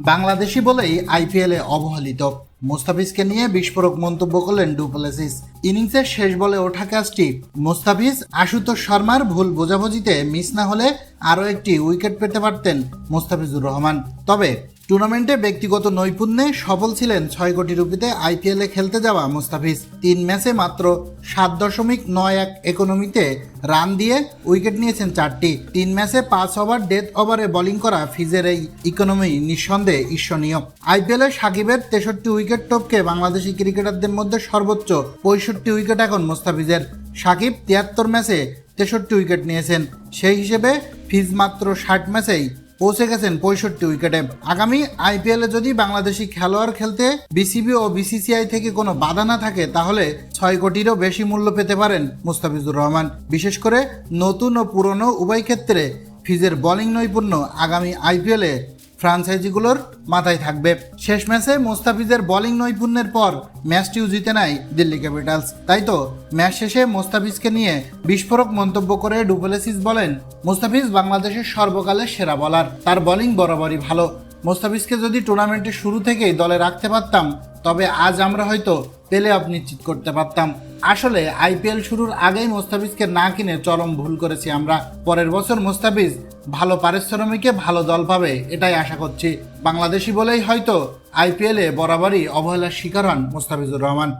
বাংলাদেশি বলেই আইপিএলে অবহেলিত। মোস্তাফিজকে নিয়ে বিস্ফোরক মন্তব্য করলেন ডুপ্লেসিস। ইনিংসের শেষ বলে ওঠা ক্যাচটি মোস্তাফিজ, আশুতোষ শর্মার ভুল বোঝাবুঝিতে মিস না হলে আরও একটি উইকেট পেতে পারতেন মোস্তাফিজুর রহমান। তবে টুর্নামেন্টে ব্যক্তিগত নৈপুণ্যে সফল ছিলেন ছয় কোটি রুপিতে আইপিএলে খেলতে যাওয়া মুস্তাফিজ। তিন ম্যাচে মাত্র সাত দশমিক নয় এক ইকোনমিতে রান দিয়ে উইকেট নিয়েছেন চারটি। তিন ম্যাচে পাঁচ ওভার ডেথ ওভারে বোলিং করা ফিজের এই ইকোনমি নিঃসন্দেহে ঈর্ষণীয়। আইপিএলে সাকিবের তেষট্টি উইকেট টপকে বাংলাদেশি ক্রিকেটারদের মধ্যে সর্বোচ্চ পঁয়ষট্টি উইকেট এখন মুস্তাফিজের। সাকিব তিয়াত্তর ম্যাচে তেষট্টি উইকেট নিয়েছেন। সেই হিসেবে ফিজ মাত্র ষাট ম্যাচেই পৌঁছে গেছেন পঁয়ষট্টি উইকেটে। আগামী আইপিএলে যদি বাংলাদেশি খেলোয়াড় খেলতে বিসিবি ও বিসিসিআই থেকে কোনো বাধা না থাকে, তাহলে ছয় কোটিরও বেশি মূল্য পেতে পারেন মুস্তাফিজুর রহমান। বিশেষ করে নতুন ও পুরনো উভয় ক্ষেত্রে ফিজের বোলিং নৈপুণ্য আগামী আইপিএলে ফ্রাঞ্চাইজিগুলোর মাথায় থাকবে। শেষ ম্যাচে মোস্তাফিজের বোলিং নৈপুণ্যের পর ম্যাচটিও জিতে নেয় দিল্লি ক্যাপিটালস। তাই তো, ম্যাচ শেষে মোস্তাফিজকে নিয়ে বিস্ফোরক মন্তব্য করে ডুপ্লেসিস বলেন মোস্তাফিজ বাংলাদেশের সর্বকালের সেরা বলার। তার বোলিং বরাবরই ভালো। মোস্তাফিজকে যদি টুর্নামেন্টের শুরু থেকেই দলে রাখতে পারতাম, তবে আজ আমরা হয়তো পেলে অফ নিশ্চিত করতে পারতাম। আসলে আইপিএল শুরুর আগেই মোস্তাফিজকে না কিনে চরম ভুল করেছি আমরা। পরের বছর মোস্তাফিজ ভালো পারিশ্রমিকে ভালো দল পাবে, এটাই আশা করছি। বাংলাদেশি বলেই হয়তো আইপিএলে বরাবরই অবহেলার শিকার হন মোস্তাফিজুর রহমান।